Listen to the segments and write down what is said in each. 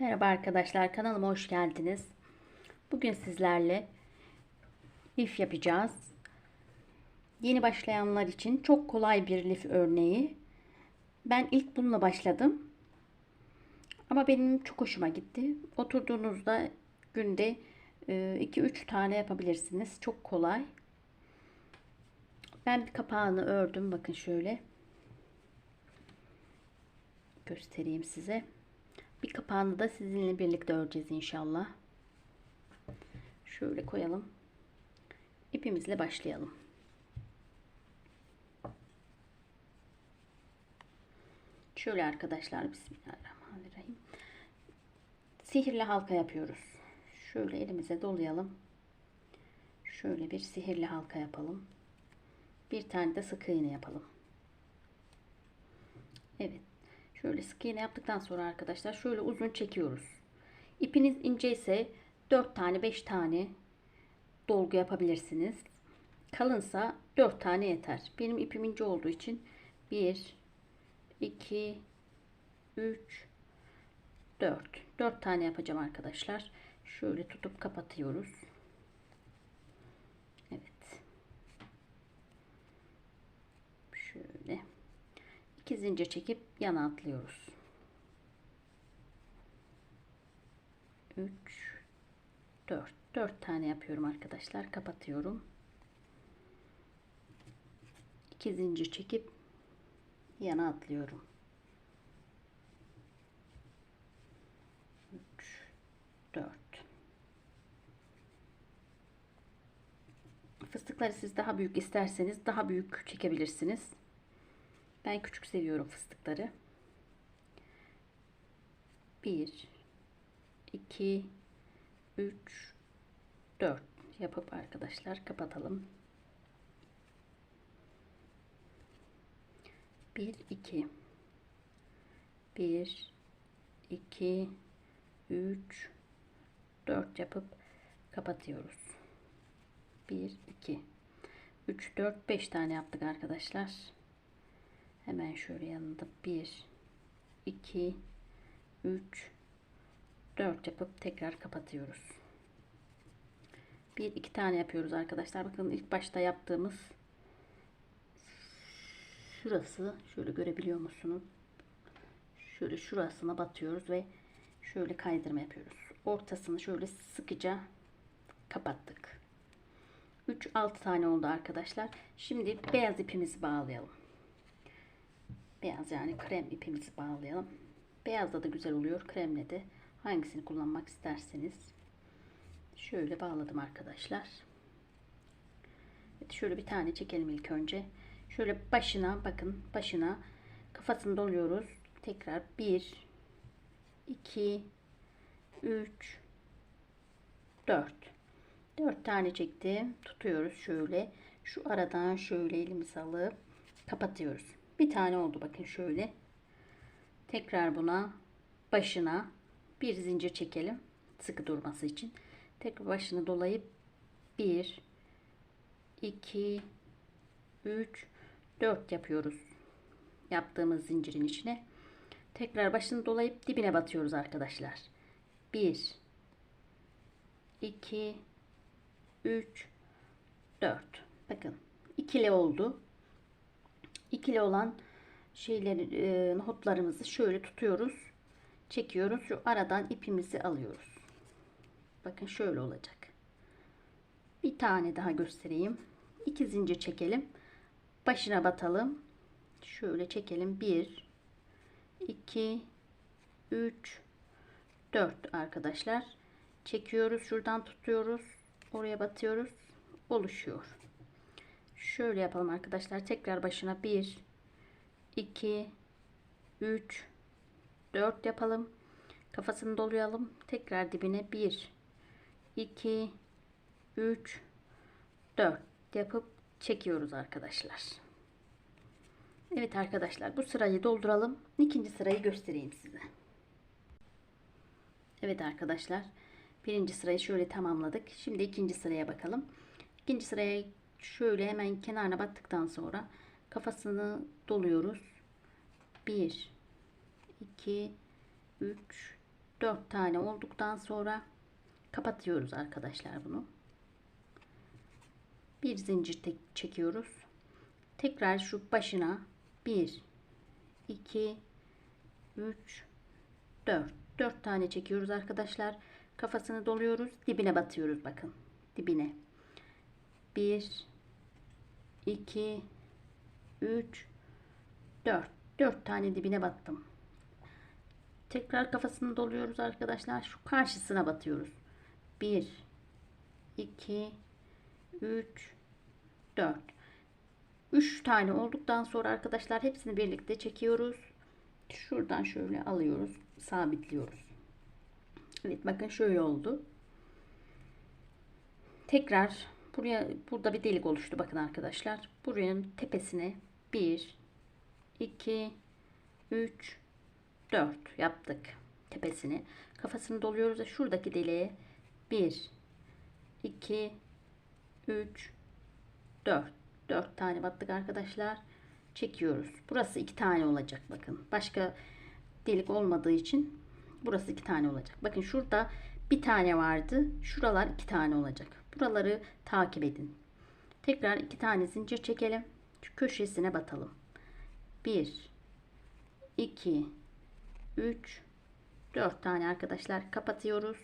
Merhaba arkadaşlar kanalıma hoş geldiniz. Bugün sizlerle lif yapacağız. Yeni başlayanlar için çok kolay bir lif örneği. Ben ilk bununla başladım. Ama benim çok hoşuma gitti. Oturduğunuzda günde 2-3 tane yapabilirsiniz. Çok kolay. Ben bir kapağını ördüm. Bakın şöyle. Göstereyim size. Bir kapağını da sizinle birlikte öreceğiz inşallah. Şöyle koyalım. İpimizle başlayalım. Şöyle arkadaşlar Bismillahirrahmanirrahim. Sihirli halka yapıyoruz. Şöyle elimize dolayalım. Şöyle bir sihirli halka yapalım. Bir tane de sık iğne yapalım. Evet. Şöyle sık iğne yaptıktan sonra arkadaşlar şöyle uzun çekiyoruz. İpiniz ince ise 4 tane 5 tane dolgu yapabilirsiniz. Kalınsa 4 tane yeter. Benim ipim ince olduğu için 1 2 3 4 4 tane yapacağım arkadaşlar. Şöyle tutup kapatıyoruz. Evet. Şöyle. 2 zincir çekip yana atlıyoruz. 3 4 4 tane yapıyorum arkadaşlar. Kapatıyorum. 2 zincir çekip yana atlıyorum. 3 4 Fıstıkları siz daha büyük isterseniz daha büyük çekebilirsiniz. Ben küçük seviyorum fıstıkları. 1 2 3 4 yapıp arkadaşlar kapatalım. 1 2 1 2 3 4 yapıp kapatıyoruz. 1 2 3 4 5 tane yaptık arkadaşlar. Hemen şöyle yanında 1 2 3 4 yapıp tekrar kapatıyoruz. Bir iki tane yapıyoruz arkadaşlar. Bakın ilk başta yaptığımız şurası şöyle görebiliyor musunuz? Şöyle şurasına batıyoruz ve şöyle kaydırma yapıyoruz. Ortasını şöyle sıkıca kapattık. 3 6 tane oldu arkadaşlar. Şimdi beyaz ipimizi bağlayalım. Beyaz yani krem ipimizi bağlayalım. Beyazda da güzel oluyor. Kremle de hangisini kullanmak isterseniz. Şöyle bağladım arkadaşlar. Evet, şöyle bir tane çekelim ilk önce. Şöyle başına bakın başına kafasını doluyoruz. Tekrar 1 2 3 4 4 tane çektim. Tutuyoruz şöyle. Şu aradan şöyle elimizi alıp kapatıyoruz. Bir tane oldu bakın şöyle. Tekrar buna başına bir zincir çekelim. Sıkı durması için. Tekrar başını dolayıp 1 2 3 4 yapıyoruz. Yaptığımız zincirin içine. Tekrar başını dolayıp dibine batıyoruz arkadaşlar. 1 2 3 4 bakın ikili oldu ikili olan şeyleri e, nohutlarımızı şöyle tutuyoruz çekiyoruz. Şu aradan ipimizi alıyoruz. Bakın şöyle olacak. Bir tane daha göstereyim. İki zincir çekelim. Başına batalım. Şöyle çekelim. 1 2 3 4 arkadaşlar. Çekiyoruz. Şuradan tutuyoruz. Oraya batıyoruz. Oluşuyor şöyle yapalım arkadaşlar. Tekrar başına 1 2 3 4 yapalım. Kafasını dolayalım. Tekrar dibine 1 2 3 4 yapıp çekiyoruz arkadaşlar. Evet arkadaşlar bu sırayı dolduralım. İkinci sırayı göstereyim size. Evet arkadaşlar birinci sırayı şöyle tamamladık. Şimdi ikinci sıraya bakalım. İkinci sıraya şöyle hemen kenarına battıktan sonra kafasını doluyoruz. 1 2 3 4 tane olduktan sonra kapatıyoruz arkadaşlar bunu. Bir zincir tek çekiyoruz. Tekrar şu başına 1 2 3 4 4 tane çekiyoruz arkadaşlar. Kafasını doluyoruz. Dibine batıyoruz bakın. Dibine. 1 2 3 4 4 tane dibine battım. Tekrar kafasını doluyoruz arkadaşlar. Şu karşısına batıyoruz. 1 2 3 4 3 tane olduktan sonra arkadaşlar hepsini birlikte çekiyoruz. Şuradan şöyle alıyoruz. Sabitliyoruz. Evet bakın şöyle oldu. Tekrar buraya burada bir delik oluştu bakın arkadaşlar. Buranın tepesine 1 2 3 4 yaptık tepesini. Kafasını doluyoruz ve şuradaki deliğe 1 2 3 4 4 tane battık arkadaşlar. Çekiyoruz. Burası 2 tane olacak bakın. Başka delik olmadığı için burası 2 tane olacak. Bakın şurada bir tane vardı. Şuralar 2 tane olacak. Buraları takip edin. Tekrar 2 tane zincir çekelim. Köşesine batalım. 1 2 3 4 tane arkadaşlar kapatıyoruz.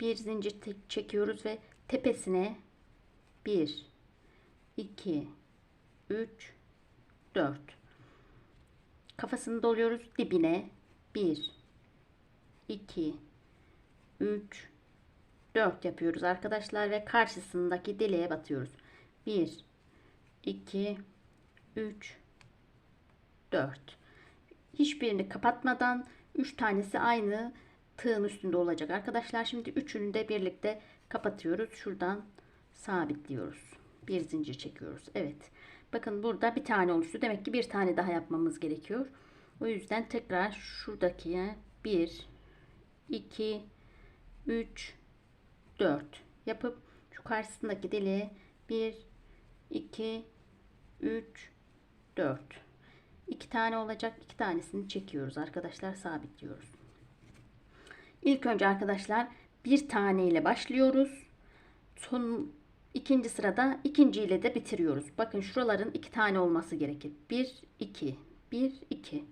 Bir zincir çekiyoruz ve tepesine 1 2 3 4 kafasını doluyoruz dibine 1 2 3 4 yapıyoruz arkadaşlar ve karşısındaki deliğe batıyoruz. 1 2 3 4 hiçbirini kapatmadan 3 tanesi aynı tığın üstünde olacak arkadaşlar. Şimdi üçünü de birlikte kapatıyoruz. Şuradan sabitliyoruz. Bir zincir çekiyoruz. Evet. Bakın burada bir tane oluştu. Demek ki bir tane daha yapmamız gerekiyor. O yüzden tekrar şuradaki 1 2 3 4 yapıp şu karşısındaki deliğe 1 2 3 4 2 tane olacak. 2 tanesini çekiyoruz arkadaşlar. Sabitliyoruz. İlk önce arkadaşlar bir tane ile başlıyoruz. Son ikinci sırada ikinci ile de bitiriyoruz. Bakın şuraların iki tane olması gerekir. 1 2 1 2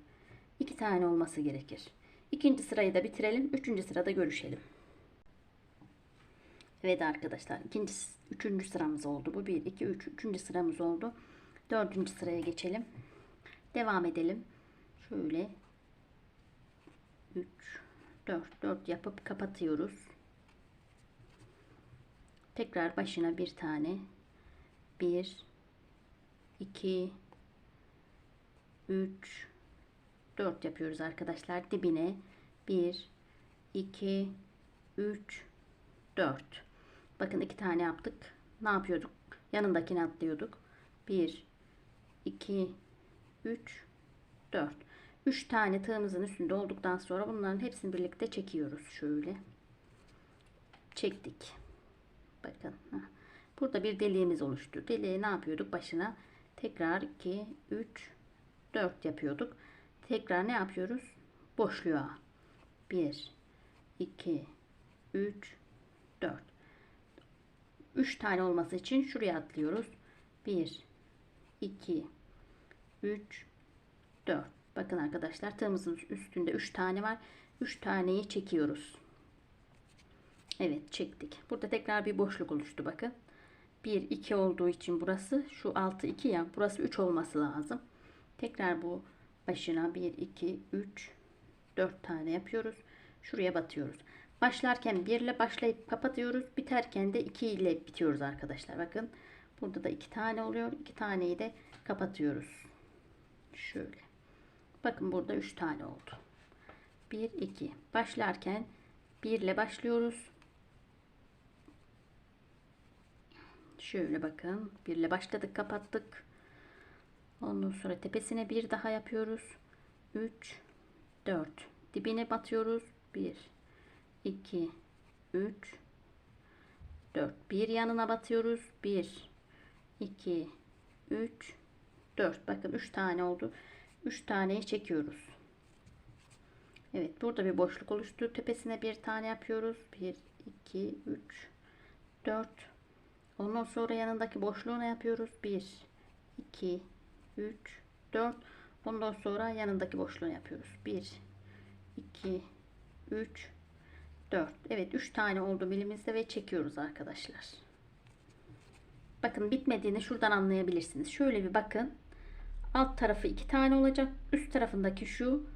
2 tane olması gerekir. İkinci sırayı da bitirelim. Üçüncü sırada görüşelim. Evet arkadaşlar ikinci üçüncü sıramız oldu. Bu 1 2 3 üçüncü sıramız oldu. Dördüncü sıraya geçelim. Devam edelim. Şöyle 3 4 4 yapıp kapatıyoruz. Tekrar başına bir tane 1 2 3 4 yapıyoruz arkadaşlar. Dibine 1 2 3 4 Bakın iki tane yaptık. Ne yapıyorduk? Yanındakini atlıyorduk. 1 2 3 4 3 tane tığımızın üstünde olduktan sonra bunların hepsini birlikte çekiyoruz. Şöyle. Çektik. Bakın. Burada bir deliğimiz oluştu. Deliğe ne yapıyorduk? Başına tekrar 2 3 4 yapıyorduk. Tekrar ne yapıyoruz? Boşluğa. 1 2 3 4 3 tane olması için şuraya atlıyoruz. 1 2 3 4 bakın arkadaşlar tığımızın üstünde 3 tane var. 3 taneyi çekiyoruz. Evet çektik. Burada tekrar bir boşluk oluştu bakın. 1 2 olduğu için burası şu 6 2 ya burası 3 olması lazım. Tekrar bu başına 1 2 3 4 tane yapıyoruz. Şuraya batıyoruz başlarken 1 ile başlayıp kapatıyoruz biterken de 2 ile bitiyoruz arkadaşlar bakın burada da 2 tane oluyor 2 taneyi de kapatıyoruz Şöyle. Bakın burada 3 tane oldu. 1 2 başlarken 1 ile başlıyoruz. Şöyle bakın. 1 ile başladık, kapattık. Ondan sonra tepesine bir daha yapıyoruz. 3 4 dibine batıyoruz. 1 2 3 4 bir yanına batıyoruz. 1 2 3 4 bakın 3 tane oldu 3 taneyi çekiyoruz Evet burada bir boşluk oluştu. Tepesine bir tane yapıyoruz. 1, 2, 3, 4. Ondan sonra yanındaki boşluğuna yapıyoruz. 1, 2, 3, 4. Ondan sonra yanındaki boşluğunu yapıyoruz. 1, 2, 3, 4. Evet 3 tane oldu bilimizde ve çekiyoruz arkadaşlar. Bakın bitmediğini şuradan anlayabilirsiniz. Şöyle bir bakın. Alt tarafı 2 tane olacak. Üst tarafındaki şu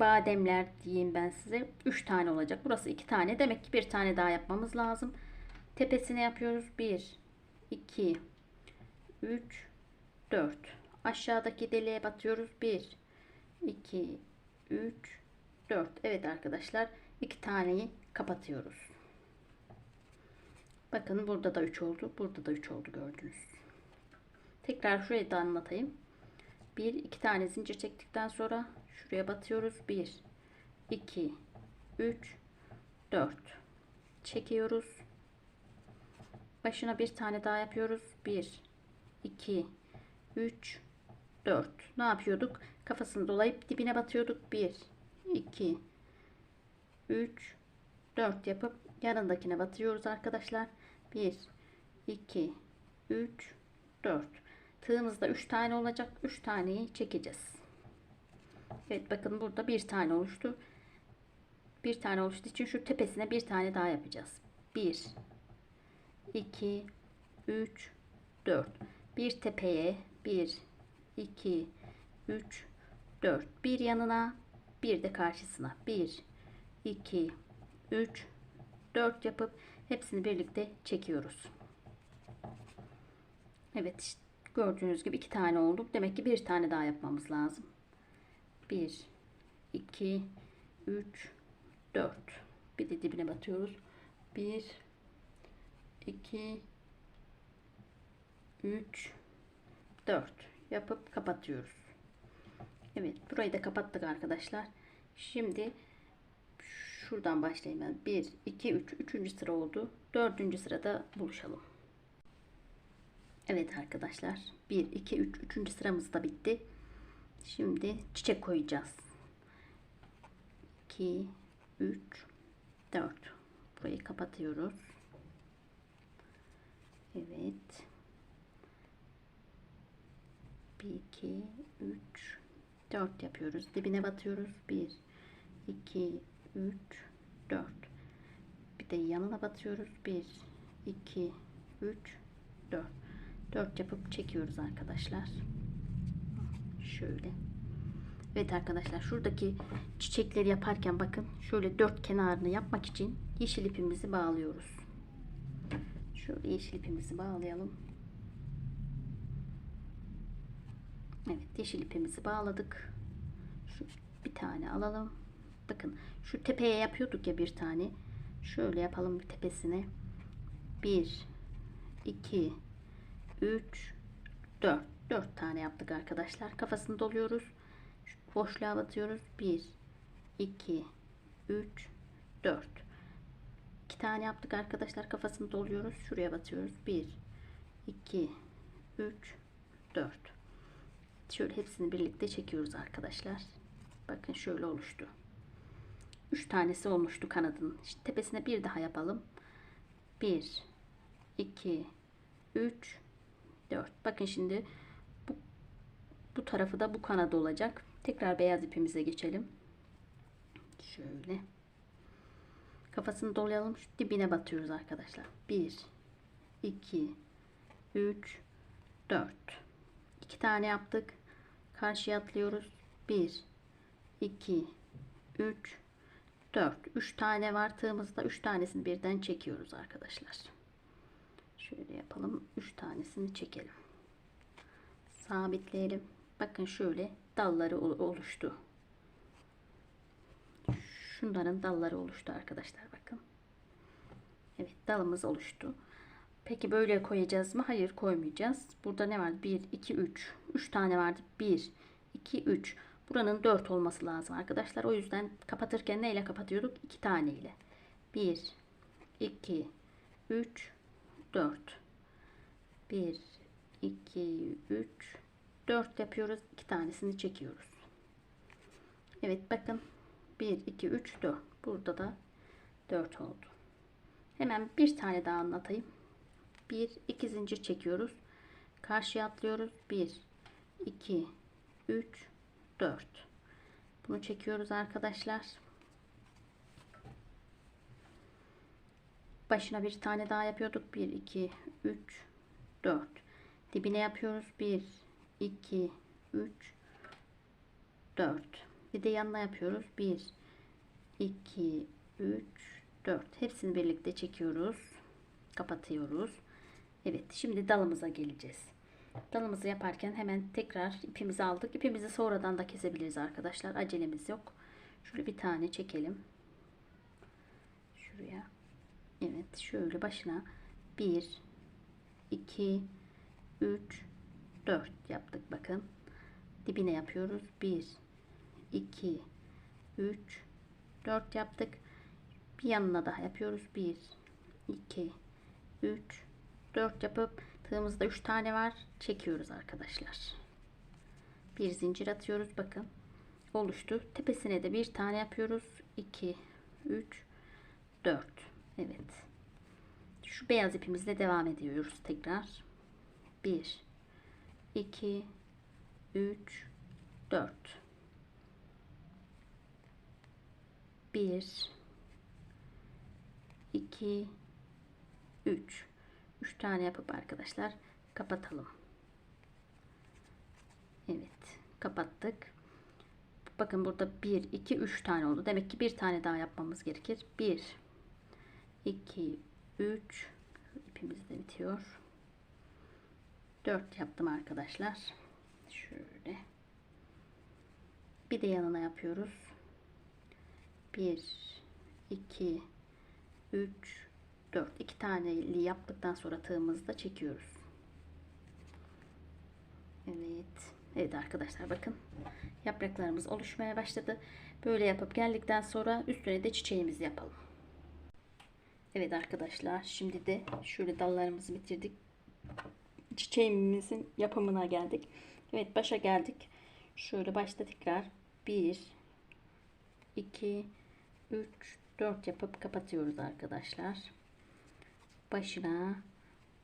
bademler diyeyim ben size. 3 tane olacak. Burası 2 tane. Demek ki bir tane daha yapmamız lazım. Tepesine yapıyoruz. 1 2 3 4 Aşağıdaki deliğe batıyoruz. 1 2 3 4 Evet arkadaşlar. 2 taneyi kapatıyoruz. Bakın burada da 3 oldu. Burada da 3 oldu gördünüz. Tekrar şurayı da anlatayım. 1 2 tane zincir çektikten sonra şuraya batıyoruz. 1 2 3 4 çekiyoruz. Başına bir tane daha yapıyoruz. 1 2 3 4 ne yapıyorduk? Kafasını dolayıp dibine batıyorduk. 1 2 3 4 yapıp yanındakine batıyoruz arkadaşlar. 1 2 3 4 tığımızda 3 tane olacak. 3 taneyi çekeceğiz. Evet bakın burada bir tane oluştu. Bir tane oluştuğu için şu tepesine bir tane daha yapacağız. 1 2 3 4 bir tepeye 1 2 3 4 bir yanına bir de karşısına 1 2 3 4 yapıp hepsini birlikte çekiyoruz. Evet işte gördüğünüz gibi iki tane oldu. Demek ki bir tane daha yapmamız lazım. 1 2 3 4 bir de dibine batıyoruz. 1 2 3 4 yapıp kapatıyoruz. Evet burayı da kapattık arkadaşlar. Şimdi şuradan başlayayım ben. 1 2 3 3. sıra oldu. 4. sırada buluşalım. Evet arkadaşlar 1 2 3 3. sıramız da bitti. Şimdi çiçek koyacağız. 2 3 4 burayı kapatıyoruz. Evet. 1 2 3 4 yapıyoruz. Dibine batıyoruz. 1 2 3 4 bir de yanına batıyoruz. 1 2 3 4 4 yapıp çekiyoruz arkadaşlar. Şöyle. Evet arkadaşlar şuradaki çiçekleri yaparken bakın şöyle dört kenarını yapmak için yeşil ipimizi bağlıyoruz. Şöyle yeşil ipimizi bağlayalım. Evet yeşil ipimizi bağladık. Şu bir tane alalım. Bakın şu tepeye yapıyorduk ya bir tane. Şöyle yapalım bir tepesine. 1 2 3 4 4 tane yaptık arkadaşlar. Kafasını doluyoruz. Şu boşluğa batıyoruz. 1 2 3 4 2 tane yaptık arkadaşlar. Kafasını doluyoruz. Şuraya batıyoruz. 1 2 3 4 Şöyle hepsini birlikte çekiyoruz arkadaşlar. Bakın şöyle oluştu. 3 tanesi olmuştu kanadın. İşte tepesine bir daha yapalım. 1 2 3 4 bakın şimdi bu, bu tarafı da bu kanadı olacak tekrar beyaz ipimize geçelim şöyle kafasını dolayalım şu dibine batıyoruz arkadaşlar 1 2 3 4 2 tane yaptık karşıya atlıyoruz 1 2 3 4 3 tane var tığımızda 3 tanesini birden çekiyoruz arkadaşlar Şöyle yapalım. 3 tanesini çekelim. Sabitleyelim. Bakın şöyle dalları oluştu. Şunların dalları oluştu arkadaşlar bakın. Evet dalımız oluştu. Peki böyle koyacağız mı? Hayır koymayacağız. Burada ne var? 1, 2, 3. 3 tane vardı. 1, 2, 3. Buranın 4 olması lazım arkadaşlar. O yüzden kapatırken neyle kapatıyorduk? 2 tane ile. 1, 2, 3, 4 1 2 3 4 yapıyoruz. 2 tanesini çekiyoruz. Evet bakın 1 2 3 4 burada da 4 oldu. Hemen bir tane daha anlatayım. 1 2 zincir çekiyoruz. Karşıya atlıyoruz. 1 2 3 4 Bunu çekiyoruz arkadaşlar. Başına bir tane daha yapıyorduk. 1 2 3 4 Dibine yapıyoruz. 1 2 3 4 Bir de yanına yapıyoruz. 1 2 3 4 Hepsini birlikte çekiyoruz. Kapatıyoruz. Evet şimdi dalımıza geleceğiz. Dalımızı yaparken hemen tekrar ipimizi aldık. İpimizi sonradan da kesebiliriz arkadaşlar. Acelemiz yok. Şöyle bir tane çekelim. Şuraya. Evet şöyle başına 1 2 3 4 yaptık bakın. Dibine yapıyoruz. 1 2 3 4 yaptık. Bir yanına daha yapıyoruz. 1 2 3 4 yapıp tığımızda 3 tane var. Çekiyoruz arkadaşlar. Bir zincir atıyoruz. Bakın oluştu. Tepesine de bir tane yapıyoruz. 2 3 4 Evet. Şu beyaz ipimizle devam ediyoruz tekrar. 1 2 3 4 1 2 3 3 tane yapıp arkadaşlar kapatalım. Evet, kapattık. Bakın burada 1 2 3 tane oldu. Demek ki bir tane daha yapmamız gerekir. 1 2 3 ipimiz de bitiyor. 4 yaptım arkadaşlar. Şöyle. Bir de yanına yapıyoruz. 1 2 3 4 iki taneli yaptıktan sonra tığımızda çekiyoruz. Evet. Evet arkadaşlar bakın. Yapraklarımız oluşmaya başladı. Böyle yapıp geldikten sonra üstüne de çiçeğimizi yapalım. Evet arkadaşlar şimdi de şöyle dallarımızı bitirdik. Çiçeğimizin yapımına geldik. Evet başa geldik. Şöyle başta tekrar 1 2 3 4 yapıp kapatıyoruz arkadaşlar. Başına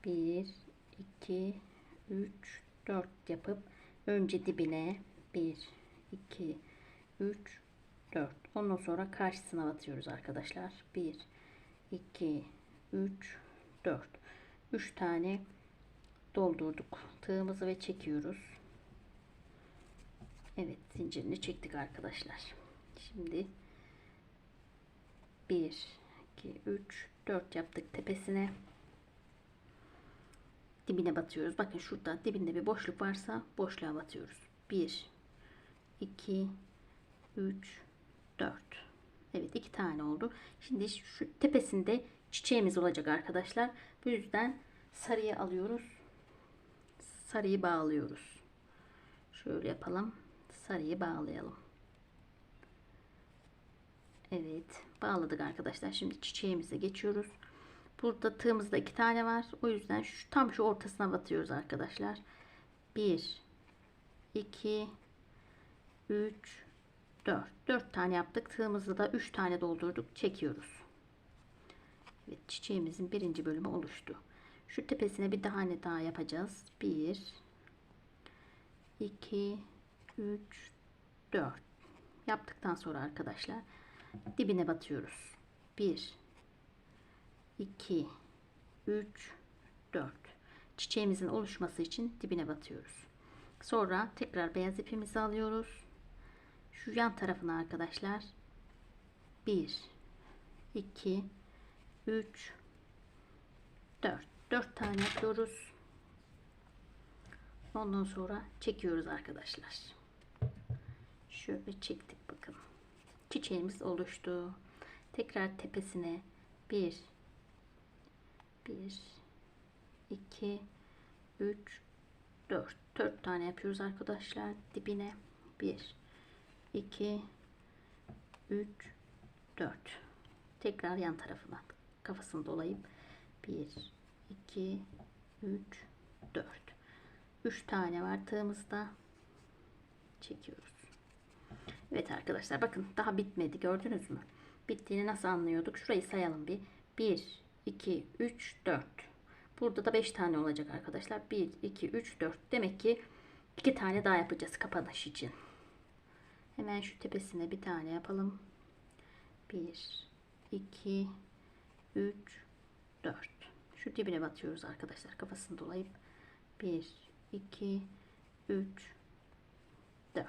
1 2 3 4 yapıp önce dibine 1 2 3 4 ondan sonra karşısına batıyoruz arkadaşlar. 1 2 3 4 3 tane doldurduk tığımızı ve çekiyoruz. Evet zincirini çektik arkadaşlar. Şimdi 1 2 3 4 yaptık tepesine. Dibine batıyoruz. Bakın şurada dibinde bir boşluk varsa boşluğa batıyoruz. 1 2 3 4 Evet iki tane oldu. Şimdi şu tepesinde çiçeğimiz olacak arkadaşlar. Bu yüzden sarıyı alıyoruz. Sarıyı bağlıyoruz. Şöyle yapalım. Sarıyı bağlayalım. Evet bağladık arkadaşlar. Şimdi çiçeğimize geçiyoruz. Burada tığımızda iki tane var. O yüzden şu, tam şu ortasına batıyoruz arkadaşlar. 1 2 3 4 4 tane yaptık. Tığımızda da 3 tane doldurduk. Çekiyoruz. Evet çiçeğimizin birinci bölümü oluştu. Şu tepesine bir tane daha yapacağız. 1 2 3 4 yaptıktan sonra arkadaşlar dibine batıyoruz. 1 2 3 4 çiçeğimizin oluşması için dibine batıyoruz. Sonra tekrar beyaz ipimizi alıyoruz. Şu yan tarafına arkadaşlar 1 2 3 4 4 tane yapıyoruz. Ondan sonra çekiyoruz arkadaşlar. Şöyle çektik bakın. Çiçeğimiz oluştu. Tekrar tepesine. 1 1 2 3 4 4 tane yapıyoruz arkadaşlar. Dibine. 1 2 3 4 tekrar yan tarafına. Kafasını dolayıp. 1 2 3 4 3 tane var tığımızda. Çekiyoruz Evet arkadaşlar bakın daha bitmedi gördünüz mü? Bittiğini nasıl anlıyorduk? Şurayı sayalım bir. 1, 2, 3, 4. Burada da 5 tane olacak arkadaşlar. 1, 2, 3, 4. Demek ki 2 tane daha yapacağız kapanış için. Hemen şu tepesine bir tane yapalım. 1, 2, 3, 4. Şu dibine batıyoruz arkadaşlar. Kafasını dolayıp 1, 2, 3, 4.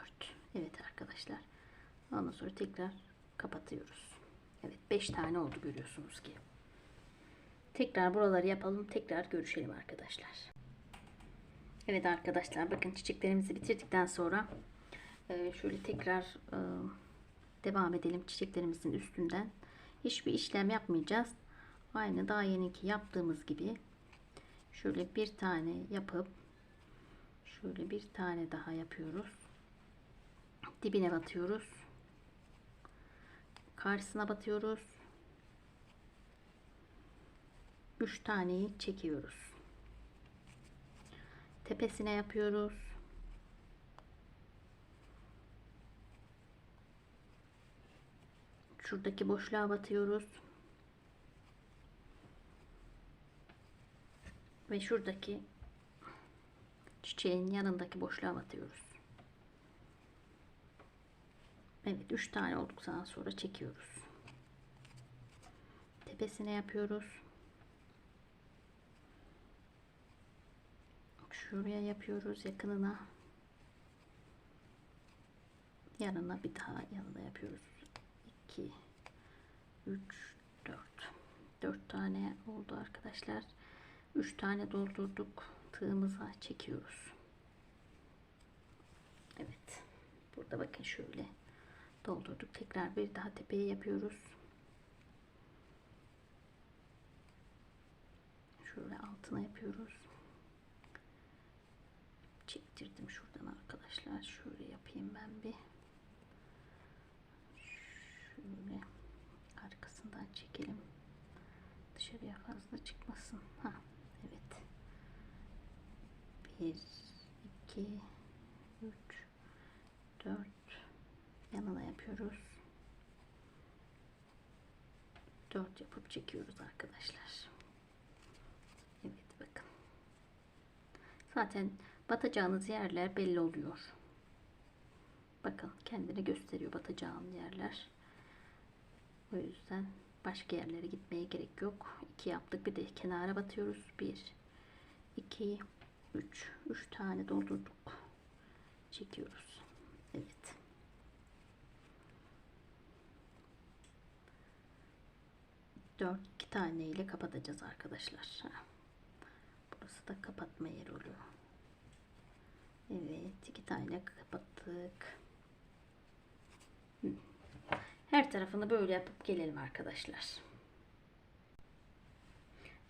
Evet arkadaşlar. Ondan sonra tekrar kapatıyoruz. Evet 5 tane oldu görüyorsunuz ki. Tekrar buraları yapalım. Tekrar görüşelim arkadaşlar. Evet arkadaşlar bakın çiçeklerimizi bitirdikten sonra e, şöyle tekrar e, devam edelim çiçeklerimizin üstünden. Hiçbir işlem yapmayacağız. Aynı daha yeninki yaptığımız gibi şöyle bir tane yapıp şöyle bir tane daha yapıyoruz. Dibine batıyoruz. Karşısına batıyoruz. 3 taneyi çekiyoruz. Tepesine yapıyoruz. Şuradaki boşluğa batıyoruz. Ve şuradaki çiçeğin yanındaki boşluğa batıyoruz. Evet 3 tane olduktan sonra çekiyoruz. Tepesine yapıyoruz. Şuraya yapıyoruz yakınına. Yanına bir daha yanına yapıyoruz. 2 3 4 4 tane oldu arkadaşlar. 3 tane doldurduk. Tığımıza çekiyoruz. Evet. Burada bakın şöyle doldurduk. Tekrar bir daha tepeye yapıyoruz. Şöyle altına yapıyoruz. Çektirdim şuradan arkadaşlar. Şöyle yapayım ben bir. Şöyle arkasından çekelim. Dışarıya fazla çıkmasın. Ha, evet. 1 2 3 4 yanına yapıyoruz. 4 yapıp çekiyoruz arkadaşlar. Evet bakın. Zaten batacağınız yerler belli oluyor. Bakın kendini gösteriyor batacağın yerler. O yüzden başka yerlere gitmeye gerek yok. 2 yaptık. Bir de kenara batıyoruz. 1 2 3 3 tane doldurduk. Çekiyoruz. Evet. Dört iki tane ile kapatacağız arkadaşlar. Burası da kapatma yeri oluyor. Evet iki tane kapattık. Her tarafını böyle yapıp gelelim arkadaşlar.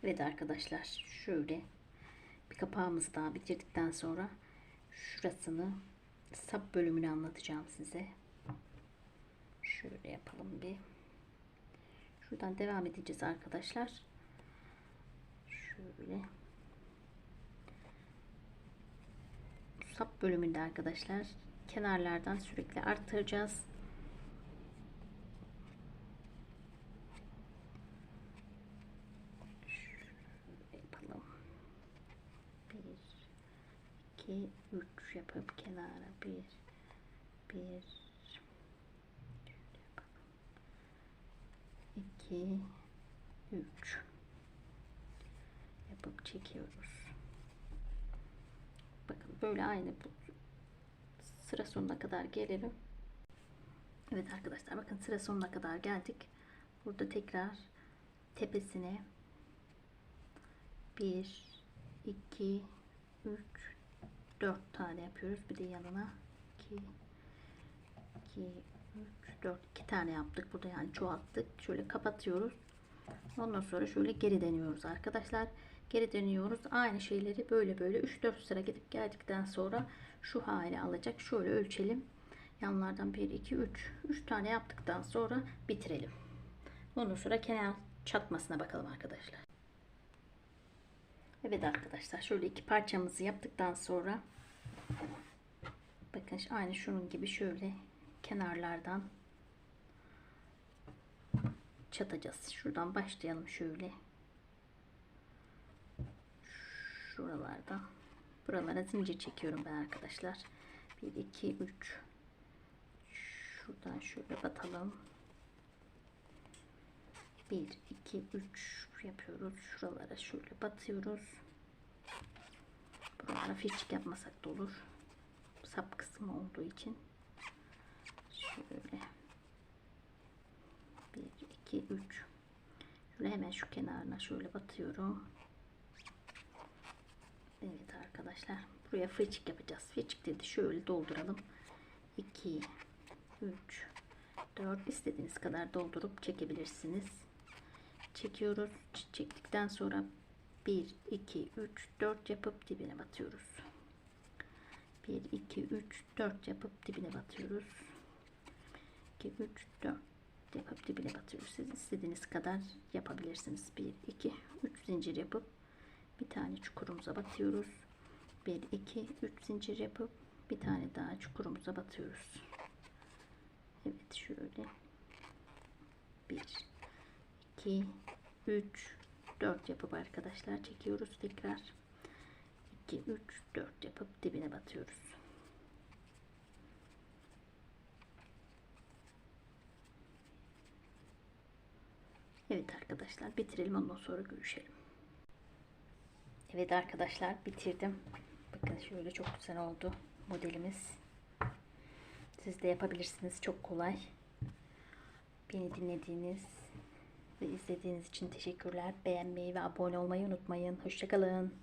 Evet arkadaşlar şöyle bir kapağımızı daha bitirdikten sonra şurasını sap bölümünü anlatacağım size. Şöyle yapalım bir. Şuradan devam edeceğiz arkadaşlar. Şöyle. Sap bölümünde arkadaşlar kenarlardan sürekli arttıracağız. Yapalım. 1 2 3 yapıp kenara 1 1 2 3 yapıp çekiyoruz. Bakın böyle aynı bu sıra sonuna kadar gelelim. Evet arkadaşlar bakın sıra sonuna kadar geldik. Burada tekrar tepesine 1 2 3 4 tane yapıyoruz. Bir de yanına 2 2 3 4 2 tane yaptık. Burada yani çoğalttık. Şöyle kapatıyoruz. Ondan sonra şöyle geri dönüyoruz arkadaşlar. Geri dönüyoruz. Aynı şeyleri böyle böyle 3-4 sıra gidip geldikten sonra şu hale alacak. Şöyle ölçelim. Yanlardan 1, 2, 3. 3 tane yaptıktan sonra bitirelim. Ondan sonra kenar çatmasına bakalım arkadaşlar. Evet arkadaşlar şöyle iki parçamızı yaptıktan sonra bakın aynı şunun gibi şöyle kenarlardan çatacağız. Şuradan başlayalım şöyle. Şuralardan. Buralara zincir çekiyorum ben arkadaşlar. 1 2 3 Şuradan şöyle batalım. 1 2 3 yapıyoruz. Şuralara şöyle batıyoruz. Buralara fiçik yapmasak da olur. Sap kısmı olduğu için. Şöyle. 1 2 3 Şöyle hemen şu kenarına şöyle batıyorum. Evet arkadaşlar. Buraya fıçık yapacağız. Fıçık dedi. Şöyle dolduralım. 2 3 4 istediğiniz kadar doldurup çekebilirsiniz. Çekiyoruz. Çektikten sonra 1 2 3 4 yapıp dibine batıyoruz. 1 2 3 4 yapıp dibine batıyoruz. 2 3 4 yapıp dibine batıyoruz. Siz istediğiniz kadar yapabilirsiniz. 1 2 3 zincir yapıp bir tane çukurumuza batıyoruz. 1 2 3 zincir yapıp bir tane daha çukurumuza batıyoruz. Evet şöyle 1 2 3 4 yapıp arkadaşlar çekiyoruz tekrar 2 3 4 yapıp dibine batıyoruz. Evet arkadaşlar bitirelim ondan sonra görüşelim. Evet arkadaşlar bitirdim. Bakın şöyle çok güzel oldu modelimiz. Siz de yapabilirsiniz. Çok kolay. Beni dinlediğiniz ve izlediğiniz için teşekkürler. Beğenmeyi ve abone olmayı unutmayın. Hoşçakalın.